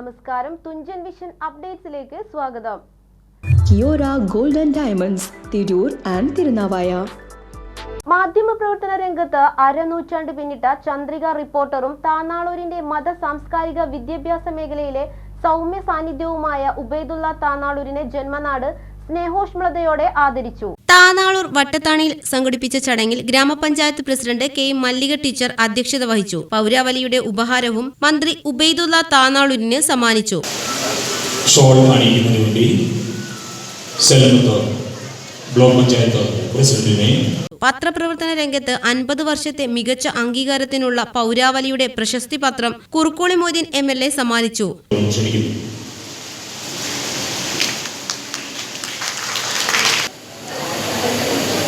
നമസ്കാരം. തുഞ്ചൻ വിഷൻ അപ്ഡേറ്റ്സിലേക്ക് സ്വാഗതം. Kiora golden and diamonds Tirur and Thirunavaya. മാധ്യമപ്രവർത്തന രംഗത്ത് അരനൂറ്റാണ്ട് പിന്നിട്ട ചന്ദ്രിക റിപ്പോർട്ടറും താനാളൂരിന്റെ മത സാംസ്കാരിക വിദ്യാഭ്യാസ മേഖലയിലെ സൗമ്യ സാന്നിധ്യവുമായ ഉബൈദുള്ള താനാളൂരിനെ ജന്മനാട് സ്നേഹോഷ്മളതയോടെ ആദരിച്ചു. താനാളൂർ വട്ടത്താണിയിൽ സംഘടിപ്പിച്ച ചടങ്ങിൽ ഗ്രാമപഞ്ചായത്ത് പ്രസിഡന്റ് കെ മല്ലിക ടീച്ചർ അധ്യക്ഷത വഹിച്ചു. പൗരാവലിയുടെ ഉപഹാരവും മന്ത്രി ഉബൈദുള്ള താനാളൂരിന് സമ്മാനിച്ചു. ബ്ലോക്ക് പഞ്ചായത്ത് പ്രസിഡന്റിനെ പത്രപ്രവർത്തന രംഗത്ത് അൻപത് വർഷത്തെ മികച്ച അംഗീകാരത്തിനുള്ള പൗരാവലിയുടെ പ്രശസ്തി പത്രം Kurukkoli Moideen M L A സമ്മാനിച്ചു.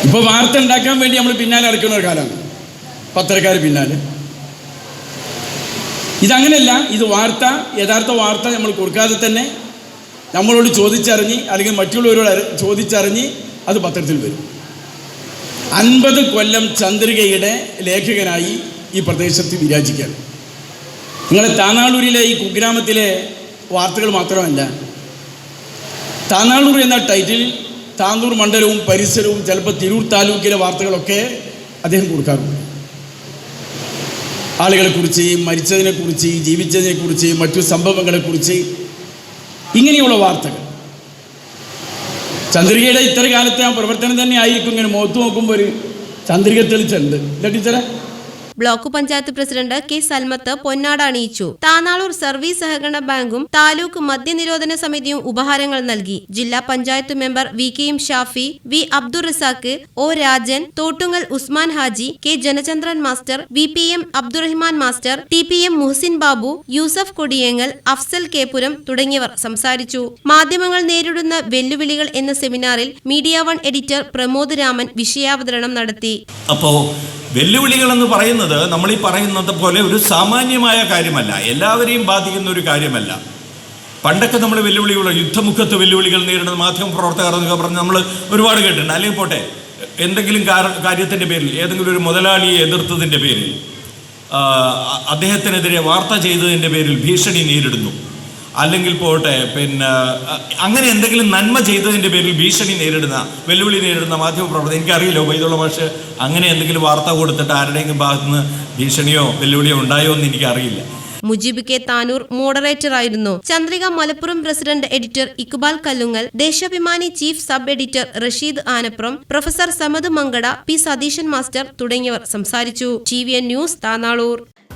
ഇപ്പോൾ വാർത്ത ഉണ്ടാക്കാൻ വേണ്ടി നമ്മൾ പിന്നാലെ ഇറക്കുന്ന ഒരു കാലമാണ്. പത്രക്കാർ പിന്നാലെ. ഇതങ്ങനെയല്ല ഇത് വാർത്ത യഥാർത്ഥ വാർത്ത നമ്മൾ കൊടുക്കാതെ തന്നെ നമ്മളോട് ചോദിച്ചറിഞ്ഞ് അല്ലെങ്കിൽ മറ്റുള്ളവരോട് ചോദിച്ചറിഞ്ഞ് അത് പത്രത്തിൽ വരും. അൻപത് കൊല്ലം ചന്ദ്രികയുടെ ലേഖകനായി ഈ പ്രദേശത്ത് വിരാജിക്കുകയാണ്. നിങ്ങളെ താനാളൂരിലെ ഈ കുഗ്രാമത്തിലെ വാർത്തകൾ മാത്രമല്ല താനാളൂർ എന്ന ടൈറ്റിൽ താന്നൂർ മണ്ഡലവും പരിസരവും ചിലപ്പോൾ തിരൂർ താലൂക്കിലെ വാർത്തകളൊക്കെ അദ്ദേഹം കൊടുക്കാറുണ്ട്. ആളുകളെക്കുറിച്ച് മരിച്ചതിനെക്കുറിച്ച് ജീവിച്ചതിനെക്കുറിച്ച് മറ്റു സംഭവങ്ങളെക്കുറിച്ച് ഇങ്ങനെയുള്ള വാർത്തകൾ. ചന്ദ്രികയുടെ ഇത്ര കാലത്തെ ആ പ്രവർത്തനം തന്നെ ആയിരിക്കും ഇങ്ങനെ മുഖത്ത് നോക്കുമ്പോൾ ഒരു ചന്ദ്രിക തെളിച്ചുണ്ട് ഇല്ല ടീച്ചറെ? Block panchayat president K Salmath പൊന്നാട അണിയിച്ചു. താനാളൂർ സർവീസ് സഹകരണ ബാങ്കും താലൂക്ക് മദ്യനിരോധന സമിതിയും ഉപഹാരങ്ങൾ നൽകി. ജില്ലാ panchayat member V K M Shafi V Abdul Razak O Rajan Thottungal Usman Haji K Janachandran master V P M Abdurahiman master T P M Muhasin Babu Yusuf Kodiyengal Afsal Kepuram തുടങ്ങിയവർ സംസാരിച്ചു. മാധ്യമങ്ങൾ നേരിടുന്ന വെല്ലുവിളികൾ എന്ന സെമിനാറിൽ media one editor Pramod Raman വിഷയാവതരണം നടത്തി. അപ്പോൾ വെല്ലുവിളികൾ എന്ന് പറയുന്നത് നമ്മൾ ഈ പറയുന്നത് പോലെ ഒരു സാമാന്യമായ കാര്യമല്ല. എല്ലാവരെയും ബാധിക്കുന്ന ഒരു കാര്യമല്ല. പണ്ടൊക്കെ നമ്മൾ വെല്ലുവിളികൾ യുദ്ധമുഖത്ത് വെല്ലുവിളികൾ നേരിടുന്ന മാധ്യമ പ്രവർത്തകർ എന്നൊക്കെ പറഞ്ഞ് നമ്മൾ ഒരുപാട് കേട്ടിട്ടുണ്ട്. അല്ലെങ്കിൽ പോട്ടെ എന്തെങ്കിലും കാര- കാര്യത്തിന്റെ പേരിൽ ഏതെങ്കിലും ഒരു മുതലാളിയെ എതിർത്തതിന്റെ പേരിൽ അദ്ദേഹത്തിനെതിരെ വാർത്ത ചെയ്തതിന്റെ പേരിൽ ഭീഷണി നേരിടുന്നു. അല്ലെങ്കിൽ പോട്ടെ പിന്നെ അങ്ങനെ എന്തെങ്കിലും നന്മ ചെയ്തതിന്റെ പേരിൽ ഭീഷണി നേരിടുന്ന വെല്ലുവിളി നേരിടുന്ന മാധ്യമപ്രവർത്തകർ എനിക്കറിയില്ല ഉപയോഗിച്ചുള്ള മാഷ് അങ്ങനെ എന്തെങ്കിലും വാർത്ത കൊടുത്തിട്ട് ആരുടെയെങ്കിലും ഭാഗത്തുനിന്ന് ഭീഷണിയോ വെല്ലുവിളിയോ ഉണ്ടായോ എന്ന് എനിക്കറിയില്ല. മുജീബ് കെ താനൂർ മോഡറേറ്റർ ആയിരുന്നു Chandrika Malappuram president editor Iqbal Kallungal Deshabhimani chief sub editor Rasheed Anappuram professor Samad Mankada P Satheesan master തുടങ്ങിയവർ സംസാരിച്ചു. T V N news Tanalur.